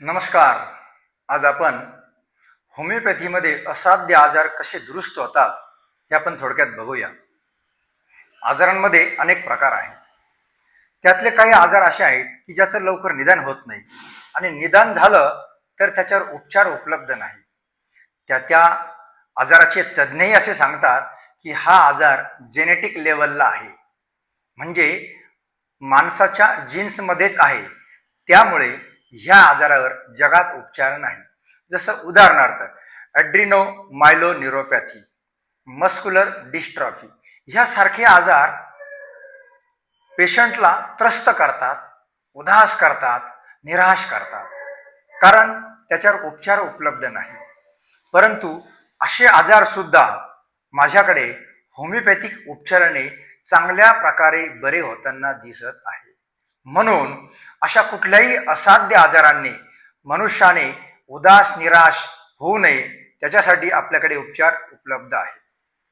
नमस्कार. आज आपण होमिओपॅथीमध्ये असाध्य आजार कसे दुरुस्त होतात हे आपण थोडक्यात बघूया. आजारांमध्ये अनेक प्रकार आहेत. त्यातले काही आजार असे आहेत की ज्याचं लवकर निदान होत नाही आणि निदान झालं तर त्याच्यावर उपचार उपलब्ध नाही. त्या त्या आजाराचे तज्ज्ञही असे सांगतात की हा आजार जेनेटिक लेवलला आहे. म्हणजे माणसाच्या जीन्समध्येच आहे. त्यामुळे ह्या आजारावर जगात उपचार नाही. जसं उदाहरणार्थ अड्रिनो मायलो न्युरोपॅथी मस्क्युलर डिस्ट्रॉफी ह्यासारखे आजार पेशंटला त्रस्त करतात उदास करतात निराश करतात. कारण त्याच्यावर उपचार उपलब्ध नाही. परंतु असे आजार सुद्धा माझ्याकडे होमिओपॅथिक उपचाराने चांगल्या प्रकारे बरे होताना दिसत आहे म्हणून अशा कुठल्याही असाध्य आजारांनी मनुष्याने उदास निराश होऊ नये. त्याच्यासाठी आपल्याकडे उपचार उपलब्ध आहेत.